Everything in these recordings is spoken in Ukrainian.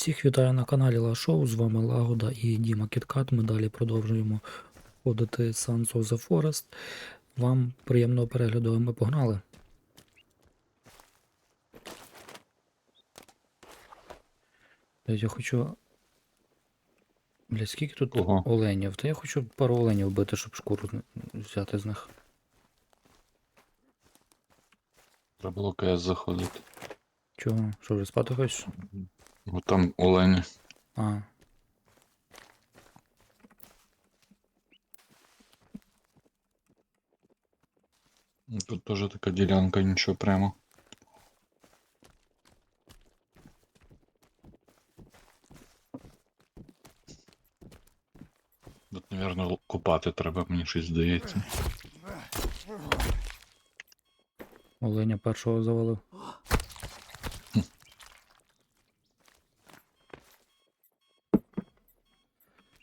Всіх вітаю на каналі Лашоу, з вами Лагода і Діма Кіткат. Ми далі продовжуємо ходити Sons of the Forest. Вам приємного перегляду, ми погнали. Я хочу. Блядь, скільки тут Ого. оленів? Та я хочу пару оленів вбити, щоб шкуру взяти з них. Треба було КС заходити. Чого? Що вже спати хочеш? Бо там олені. А. Ну, Тут теж така ділянка, нічого прямо. Тут, напевно, купати треба, мені щось здається. Оленя першого завалив.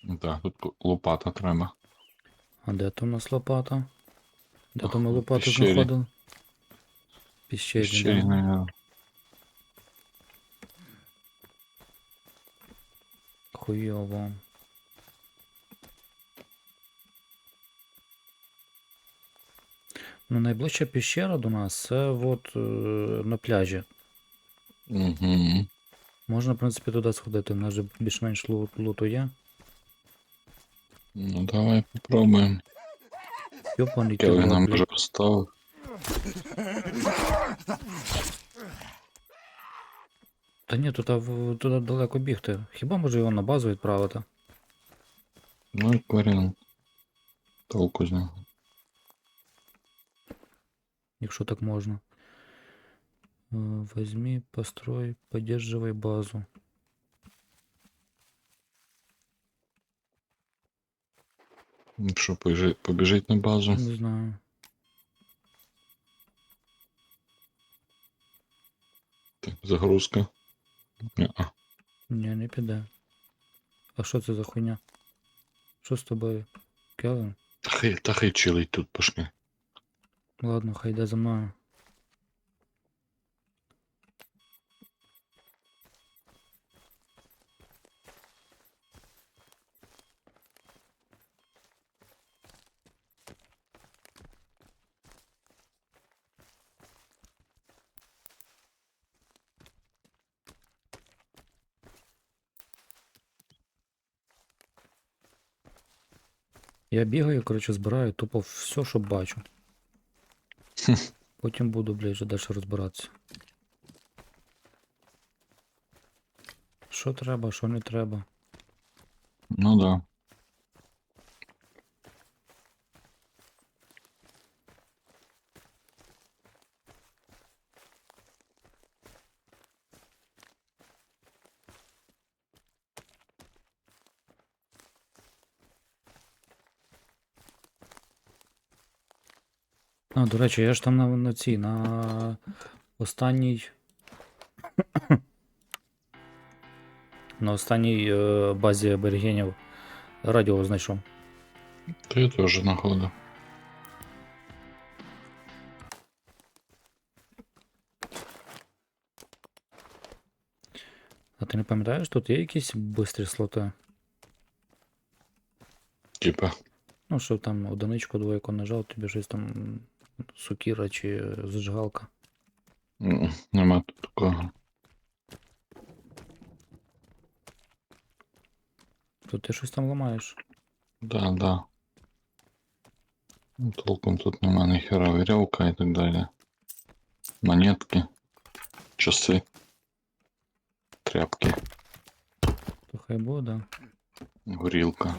Ну Так, тут лопата треба. А де там у нас лопата? Де Ох, там ми лопату піщері. знаходили? Піщері, Ще й, да. Хуйово. Ну, найближча піщера до нас це от е, на пляжі. Угу. Можна, в принципі, туди сходити, в нас же більш-менш лу- луту є. Ну давай. Йопаний Келвін тюрок, нам вже поставив. Та ні, туди, в- туди далеко бігти. Хіба може його на базу відправити? Ну і Кварін. Толку з нього. Якщо так можна. Е, Возьми, построй, поддерживай базу. Що, побіжи- побіжить на базу? Не знаю. Так, загрузка. Ні-а. Ні, не піде. А що це за хуйня? Що з тобою? Келвин? Та хай, та хай чилить тут пошли. Ладно, хай йде за мною. Я бігаю, коротше, збираю тупо все, що бачу. Потім буду, блядь, вже далі розбиратися. Що треба, що не треба. Ну да. А, до речі, я ж там на, на цій, на останній. на останній е, базі аборигенів радіо знайшов. Та я теж знаходив. А ти не пам'ятаєш, тут є якісь бистрі слоти? Типа. Ну, що там одиничку, двойку нажав, тобі щось там сукіра чи зажигалка. Нема тут такого. Тут ти щось там ламаєш. Да, да. Ну, Толком тут нема ніхера вірьовка і так далі. Монетки. Часи. Тряпки. То хай буде. Горілка.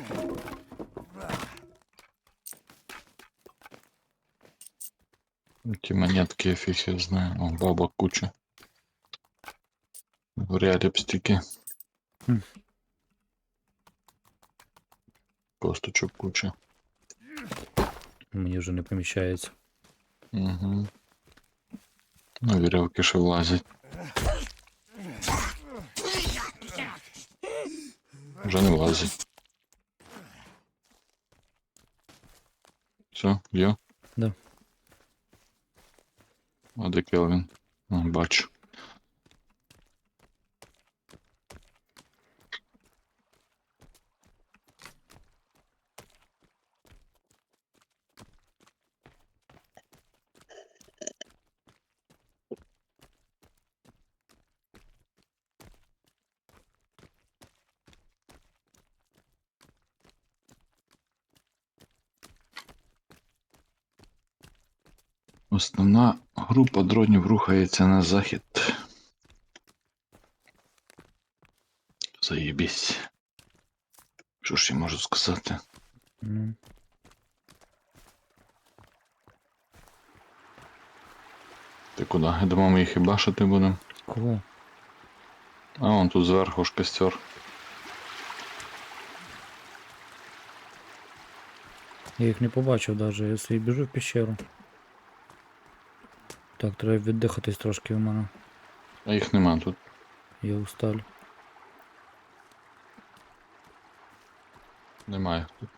Ті монетки я фіг я знаю. О, баба куча. Горять ліпстики. Хм. Косточок куча. Мені вже не поміщається. Угу. Ну, вірьовки ще влазять. Вже не влазять. Все, є? Да. А де Келвін? Бачу. Основна група дронів рухається на захід. Заєбісь. Що ж я можу сказати? Ти куди? Я думав, ми їх і башити будемо. кого? А вон тут зверху ж костер. Я їх не побачив навіть, я біжу в пещеру. Так, треба віддихатись трошки у мене. А їх нема тут. Я усталь. Немає тут.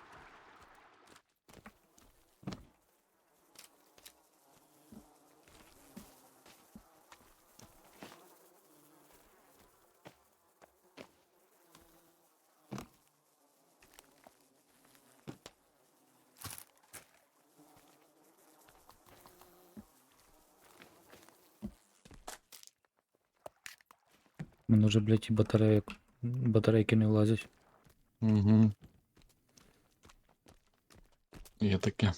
Мене вже, блядь, і батарейок. Батарейки не влазять. Угу. Є таке.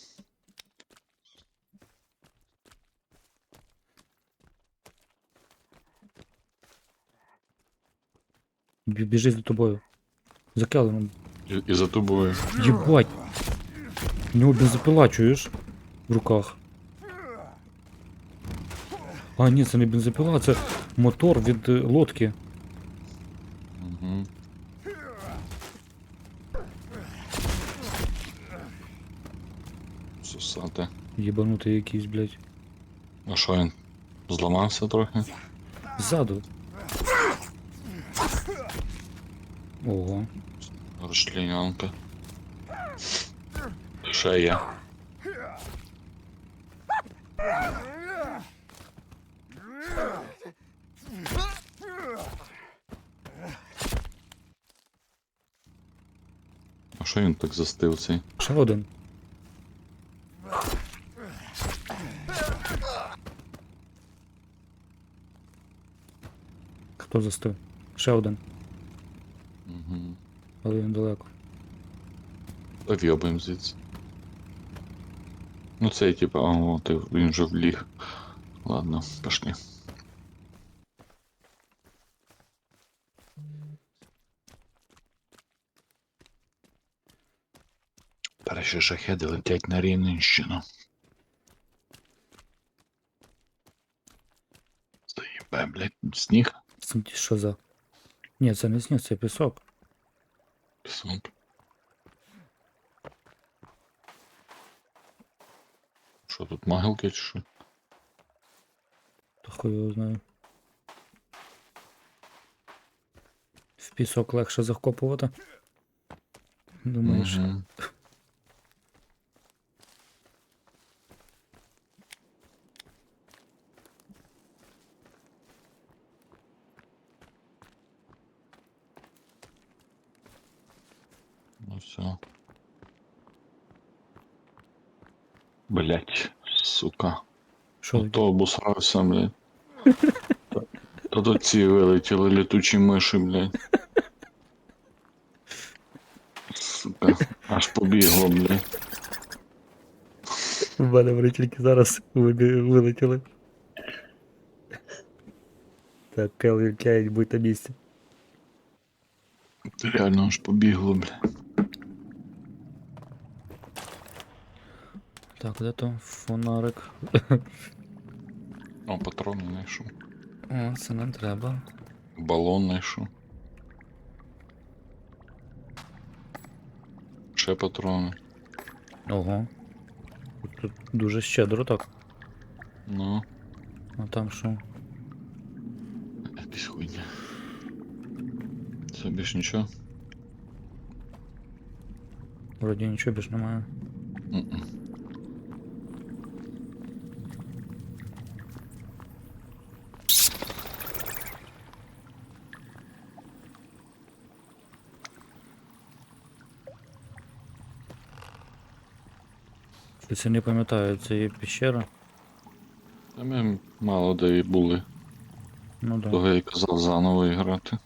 Бі- Біжить за тобою. За келем. І, і за тобою. Єбать! У нього бензопила, чуєш? В руках. А, ні, це не бензопила, це мотор від е, лодки. Угу. Сусати. Єбанутий якийсь, блядь. А що він? Зламався трохи? Ззаду. Ого. Розчленянка. Ще що він так застив цей? Ще один. Хто застив? Ще один, Угу. але він далеко. Та вйобаємо звідси. Ну цей типа, а о, ти, він вже вліг. Ладно, пошли. Перші шахеди летять на Рівненщину. Заїбе, блядь, сніг. Що за. Ні, це не сніг, це пісок. Пісок. Що тут могилки чи що? То хуй його знаю. В пісок легше закопувати. Думаєш? Мгм. Все. Блять, сука. Що Ну, то обосрався, блядь. Та- Та тут ці вилетіли літучі миші, блядь. Сука, аж побігло, блядь. в мене вони тільки зараз вилетіли. Так, Келвін Кляйн, будь на місці. Реально аж побігло, блядь. Так, де то фонарик? О, патрони знайшов. О, це не треба. Балон знайшов. Ще патрони. Ого. Тут дуже щедро так. Ну, А там що? якісь хуйня. Це більш нічого. Вроді нічого більш немає. М-м. Щось Тільки не пам'ятаю, це є піщера. Та ми мало де і були. Ну да. Того я й казав заново грати.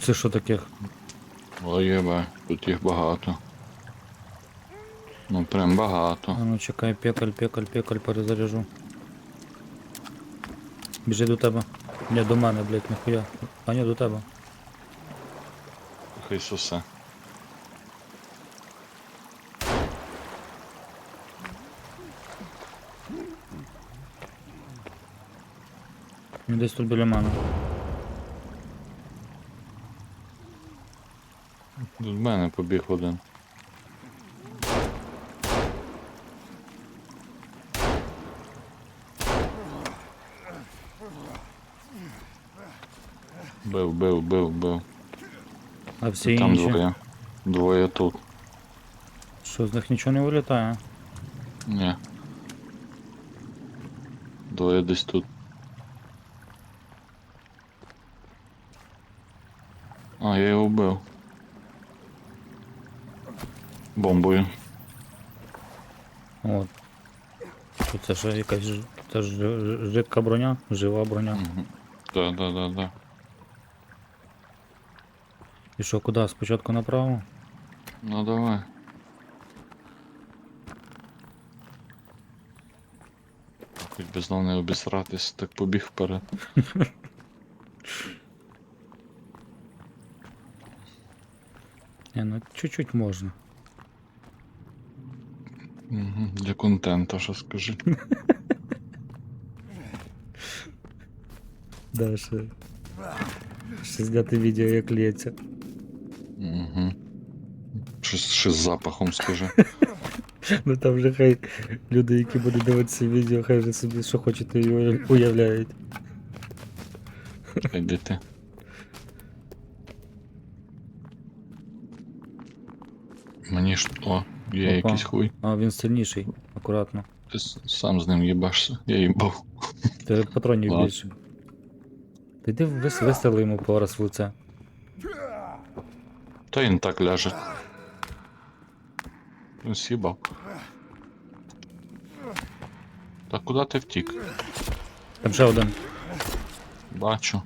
Це що таке? Єбе, тут їх багато. Ну прям багато. А ну чекай, пекаль, пекаль, пекаль, перезаряжу. Біжи до тебе. Ні, до мене, блядь, ніхуя. А ні, до тебе. Хай десь тут біля мене. В мене побіг один. Бив, бив, бив, бив. А всі Там інші. двоє. Двоє тут. Що, з них нічого не вилітає? Ні. Двоє десь тут. А, я його вбив. Бомбою. От. Що це ще якась ж- це ж ж- жидка броня, жива броня. Да, да, да, да. І що, куди? Спочатку направо? Ну давай. Хоч би знов не обісратись, так побіг вперед. Ні, ну чуть-чуть можна. Угу. Для контента, що скажи. Да, ще. Ще зняти відео, як лється. Угу. Щось, щось з запахом скажи. Ну там вже хай люди, які будуть дивитися відео, хай вже собі що хочуть і уяв- уявляють. Іди ти. Мені ж. О, є Опа. якийсь хуй. А він сильніший, акуратно. Ти с- сам з ним їбашся. Я їбав. Ти патронів Ладно. більше. Ти йди вис- вистріли йому по раз в лице. Та він так ляже. Він с'їбав. Та куди ти втік? Там ще один. Бачу.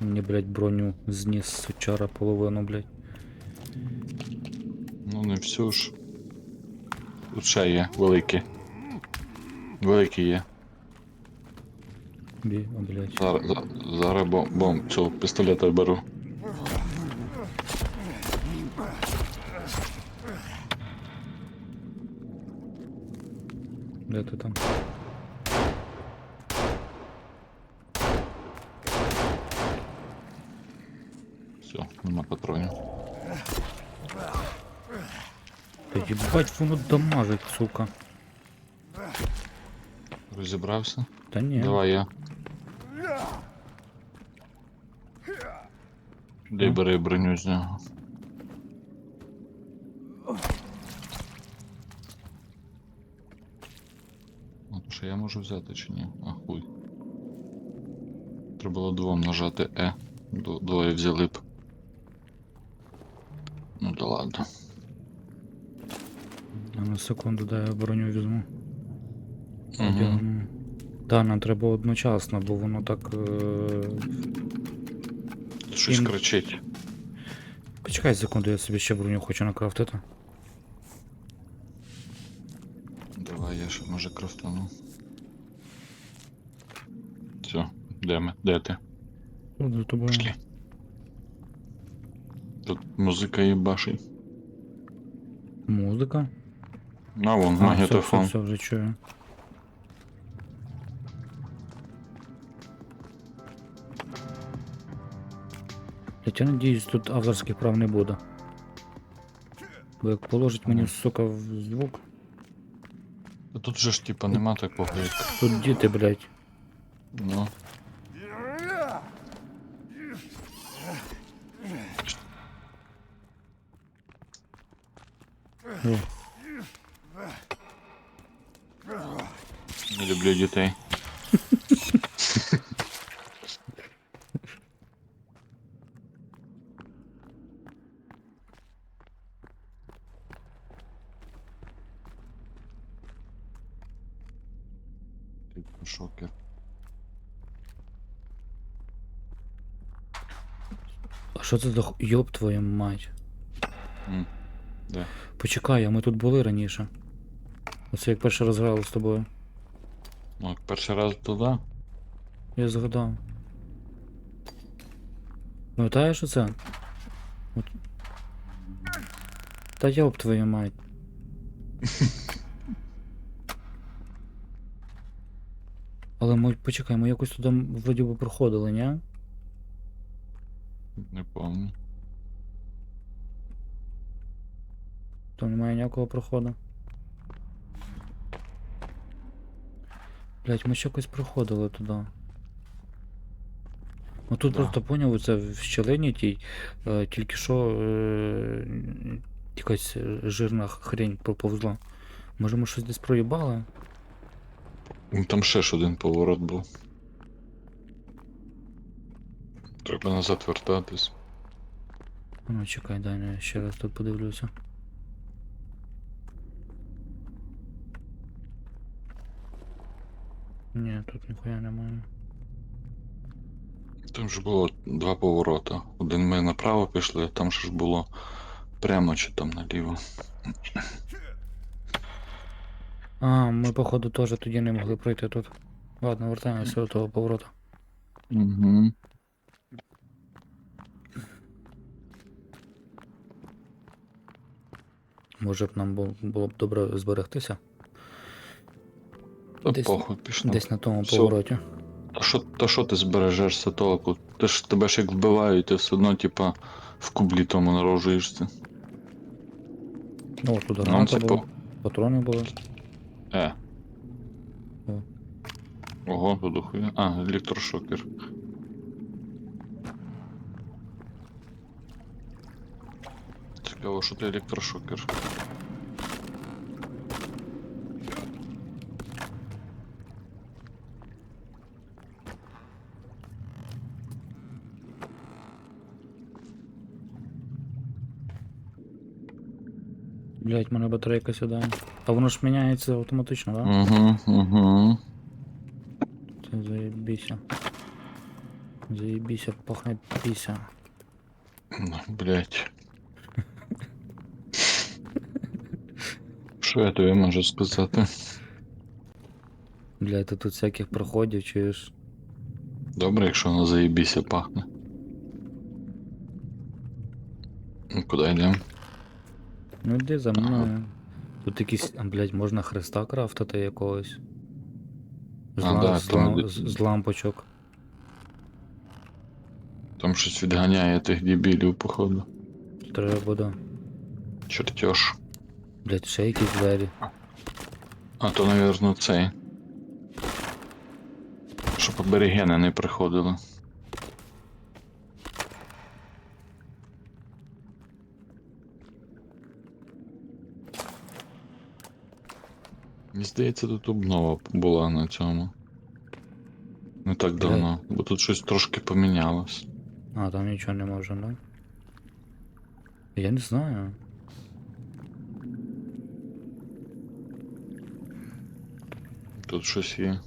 Мені, блядь, броню зніс сучара половину, блядь. Ну не всю ж. Тут ще є, великі. Великі є. Бі, о, блядь. Зараз, за- зараз бом, бом цього пістолета беру. Де ти там? Все, нема патронів. Та їбать, воно дамажить, сука. Розібрався? Та ні. Давай я. Де Ну. бери броню з нього. А то що я можу взяти чи ні? А хуй. Треба було двом нажати Е. Двоє взяли б. Ладно. А на секунду, дай я броню візьму. Угу. Одягну. Та, нам треба одночасно, бо воно так. Е... Щось Ін- кричить. Почекай секунду, я собі ще броню хочу накрафтити. Давай я ще може крафтану. Все, де ми? Де ти? Тут за тобою. Пішли. Тут музика їбашить. Музика. На вон, А, все, все, магнітофон. все, вже чую. Я надіюсь, тут авторських прав не буде. Бо як положить мені, сука, в звук, Та Тут же ж типа нема такого як. тут діти, блядь. Ну. Не люблю дітей. Шокер. А что це за х- йоб твою мать? Почекай, а ми тут були раніше. Оце як перший раз грали з тобою. Ну, перший раз туди. Я згадав. Пам'ятаєш оце? От. Та йоп твою мать. Але ми почекай, ми якось туди вроді би проходили, ні? Не пам'ятаю. Там немає ніякого проходу. Блять, ми ще якось проходили туди. Ну тут Да. просто поняв, це в щелині тій, е, тільки що е, якась жирна хрень проповзла. Може ми щось десь проїбали? Ну, Там ще ж один поворот був. Треба назад вертатись. Ну чекай, дай я ще раз тут подивлюся. Ні, тут ніхуя немає. Там ж було два поворота. Один ми направо пішли, а там же ж було прямо чи там наліво. А, ми походу теж тоді не могли пройти тут. Ладно, вертаємося до того повороту. Угу. Може б нам було б добре зберегтися Та Десь- похуй пішло. десь на тому Всё. повороті. Та що, та що ти збережешся толку? Ти ж тебе ж як вбивають, ти все одно, типа, в кублі тому народжуєшся. Ну, тут Нам граната це була, по. патрони були. Е. О. Ого, тут дохуя. А, електрошокер. Цікаво, що ти електрошокер. Блять, мене батарейка сідає. А воно ж міняється автоматично, так? Да? Угу, угу. Це заєбіся. Заєбіся, пахне піся. Блять. Що я тобі можу сказати? Блять, ти тут всяких проходів чуєш. Добре, якщо воно заєбіся пахне. Ну, куди йдемо? Ну йди за мною. Тут якісь, а, блять, можна хреста крафтити якогось. З, А, ла- да, з, там з, з лампочок. Там щось відганяє тих дебілів, походу. Треба буде. Чертеж. Блять, ще якісь двері. А то, навірно, цей. Щоб аборігени не приходили. Мені здається, тут обнова була на цьому. Не так давно, бо тут щось трошки помінялось. А, там нічого не може, да? Я не знаю. Тут щось є.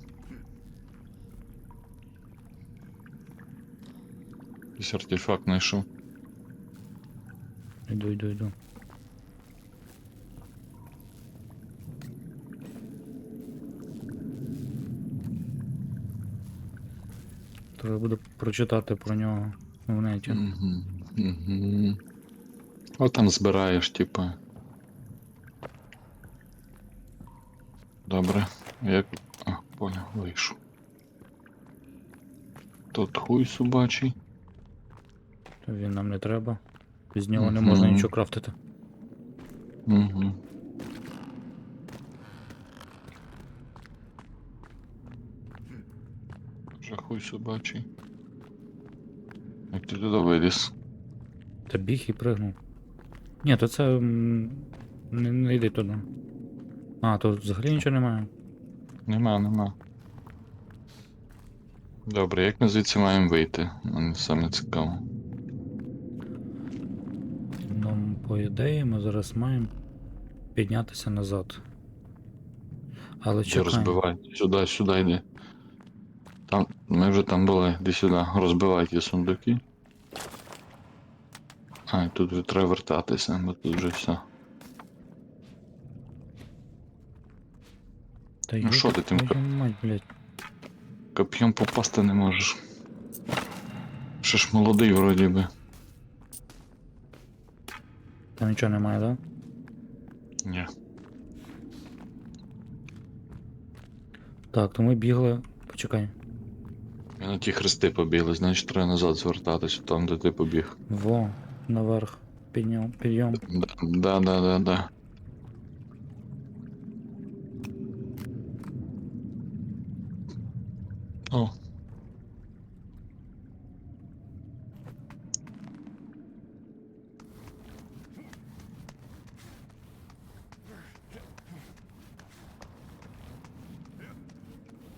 Якийсь артефакт знайшов. Іду, іду, іду. Треба буде прочитати про нього в неті. Угу. Угу. От там збираєш, типа. Добре. Як. А, понял, вийшов. Тут хуй собачий. То він нам не треба. Без нього не можна Мгм. нічого крафтити. Угу. Вже хуй собачий. Як ти туди виліз? Та біг і пригнув. Ні, то це. м, Не, не йди туди. А, тут взагалі нічого немає. Нема, нема. Добре, як ми звідси маємо вийти? Мені саме цікаво. Ну, по ідеї, ми зараз маємо піднятися назад. Але Чи чекай. розбивай. Сюди, сюди йди. Ми вже там були, йди сюди. Розбивай ті сундуки. А, і тут вже треба вертатися, бо тут вже все. Та Ну що ти тим. Коп'єм попасти не можеш. Ще ж молодий вроді би. Там нічого немає, да? Ні. Так, то ми бігли. Почекай. Я на ті хрести побігли, значить треба назад звертатися, там де ти побіг. Во, наверх. Підйом. Да, да, да, да, да. О.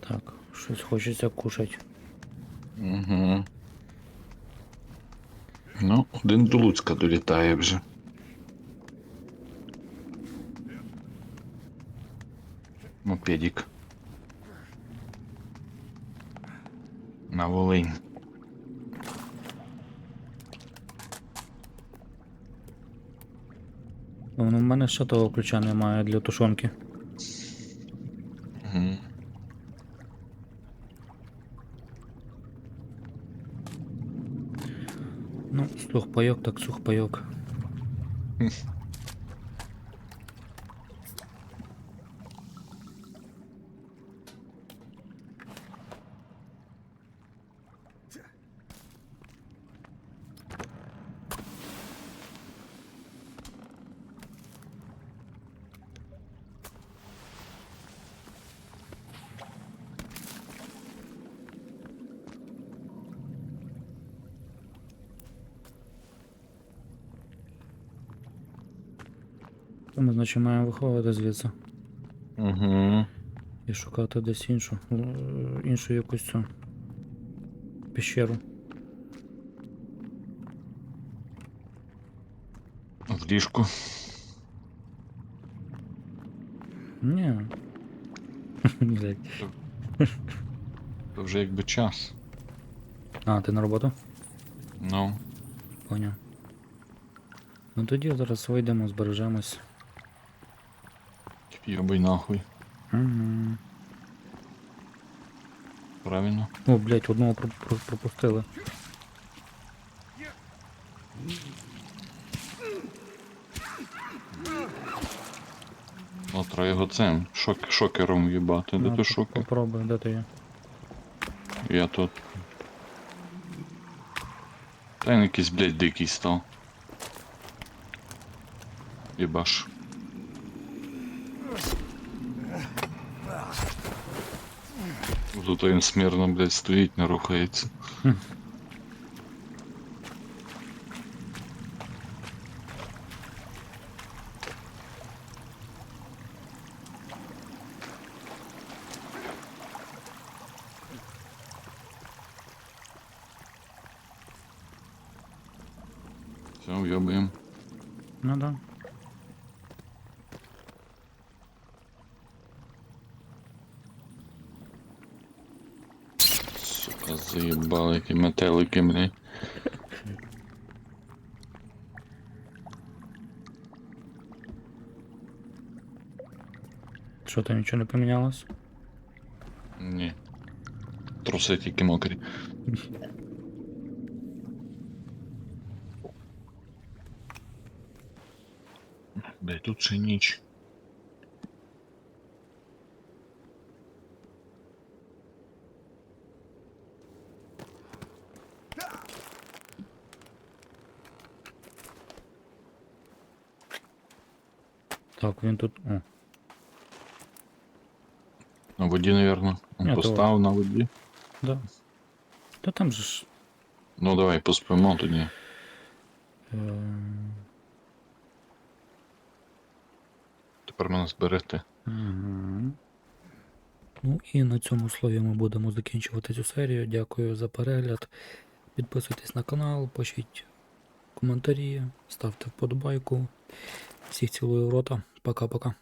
Так, щось хочеться кушать. Угу. Ну, один до Луцька долітає вже. Мопедик. На Волинь. Ну, в мене ще того ключа немає для тушонки. Угу. Ну, сухпайок так сухпайок. То Ми, значить, маємо виходити звідси Угу. і шукати десь іншу, е, іншу якусь цю пещеру. В ліжку. Ні. Блядь. То вже якби час. А, ти на роботу? Ну. Поняв. Ну тоді зараз вийдемо, збережемось. Йобай нахуй. Угу. Правильно? О, блядь, одного про- про- пропустили. Ну, треба його цим шок, шокером в'їбати. Де Ну, по- шокер? Попробуй, де ти є? Я тут. Та він якийсь, блядь, дикий став. Єбаш. Тут він смірно, блядь, стоїть, не рухається. Хм. Все, в'єбуємо. Ну да. Заїбали, які метелики, блядь. Що там нічого не помінялось? Ні. Труси тільки мокрі. Блядь, тут ще ніч. Так, він тут. О, На воді, навірно. Ні, то- Постав на воді. да. Та там же ж. Ну давай поспимо тоді. Е... Тепер мене зберегти. Угу. Ну і на цьому слові ми будемо закінчувати цю серію. Дякую за перегляд. Підписуйтесь на канал, пишіть коментарі, ставте вподобайку. Всіх цілую в рота. Пока-пока.